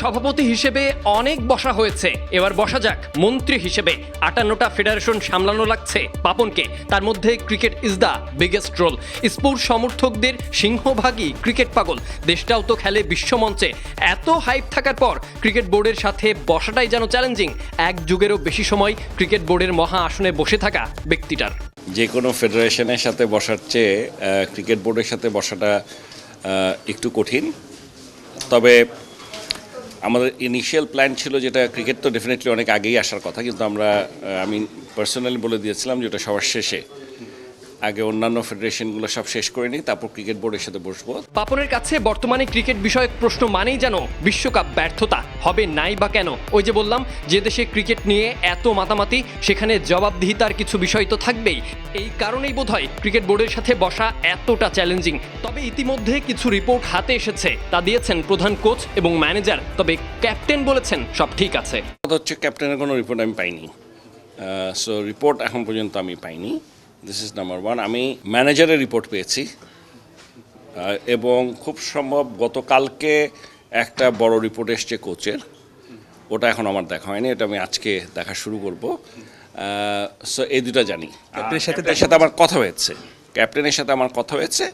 সভাপতি হিসেবে অনেক বসা হয়েছে। এবার বসা যাক, মন্ত্রী হিসেবে। আটান্নটা ফেডারেশন সামলানো লাগছে। পাপনকে, তার মধ্যে cricket is the biggest role sports সমর্থকদের সিংহভাগই ক্রিকেট পাগল। দেশটাও তো খেলে বিশ্বমঞ্চে এত হাইপ থাকার পর ক্রিকেট বোর্ডের সাথে বসাটাই যেন চ্যালেঞ্জিং এক যুগেরও বেশি সময় ক্রিকেট বোর্ডের মহা আসনে বসে থাকা ব্যক্তিটার। যে কোনো ফেডারেশনের সাথে বসার চেয়ে ক্রিকেট বোর্ডের সাথে বসাটা একটু কঠিন। তবে আমাদের ইনিশিয়াল প্ল্যান ছিল যেটা ক্রিকেট তো ডেফিনেটলি অনেক আগেই আসার কথা, কিন্তু আমরা আমি পার্সোনালি বলে দিয়েছিলাম যে ওটা সবার শেষে। আগে অন্যান্য ফেডারেশনগুলো সব শেষ করে নিই তারপর ক্রিকেট বোর্ডের সাথে বসবো। পাপনের কাছে বর্তমানে ক্রিকেট বিষয়ক প্রশ্ন মানেই যেন বিশ্বকাপ ব্যর্থতা হবে নাই বা কেন? ওই যে বললাম যে দেশে ক্রিকেট নিয়ে এত মাতামাতি সেখানে জবাবদিহিতার কিছু বিষয় তো থাকবেই। এই কারণেই বোধহয় ক্রিকেট বোর্ডের সাথে বসা এতটা চ্যালেঞ্জিং তবে ইতিমধ্যে কিছু রিপোর্ট হাতে এসেছে তা দিয়েছেন প্রধান কোচ এবং ম্যানেজার তবে ক্যাপ্টেন বলেছেন সব ঠিক আছে। হচ্ছে ক্যাপ্টেনের কোনো রিপোর্ট আমি পাইনি। সো রিপোর্ট এখন পর্যন্ত আমি পাইনি। দিস ইজ নাম্বার ওয়ান আমি ম্যানেজারের রিপোর্ট পেয়েছি এবং খুব সম্ভব গতকালকে একটা বড় রিপোর্ট এসছে কোচের ওটা এখন আমার দেখা হয়নি এটা আমি আজকে দেখা শুরু করব। সো এই দুটা জানি। ক্যাপ্টেনের সাথে তার সাথে আমার কথা হয়েছে। ক্যাপ্টেনের সাথে আমার কথা হয়েছে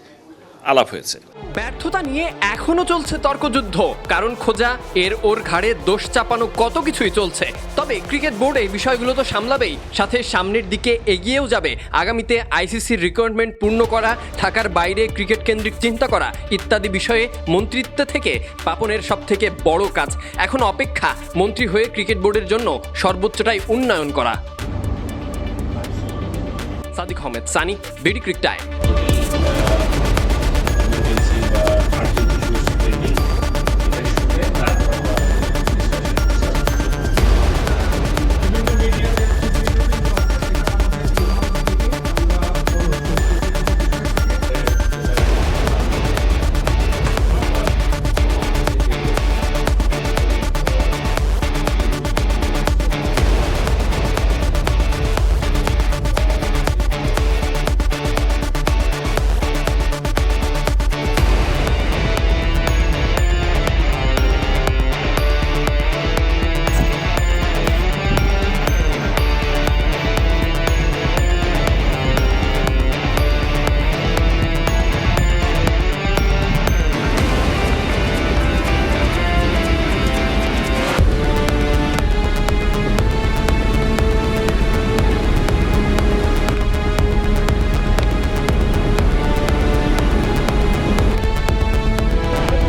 আলাপ হয়েছে। ব্যর্থতা নিয়ে এখনও চলছে তর্কযুদ্ধ। কারণ খোঁজা, এর ওর ঘাড়ে দোষ চাপানো কত কিছুই চলছে। তবে ক্রিকেট বোর্ড বিষয়গুলো তো সামলাবেই, সাথে সামনের দিকে এগিয়েও যাবে। আগামীতে আইসিসির রিকোয়ারমেন্ট পূর্ণ করা, ঢাকার বাইরে ক্রিকেট কেন্দ্রিক চিন্তা করা ইত্যাদি বিষয়ে মন্ত্রিত্ব থেকে পাপনের সব থেকে বড় কাজ। এখন অপেক্ষা মন্ত্রী হয়ে ক্রিকেট বোর্ডের জন্য সর্বোচ্চটাই উন্নয়ন করা। Sadiq Ahmed, Sunny, BD cric time.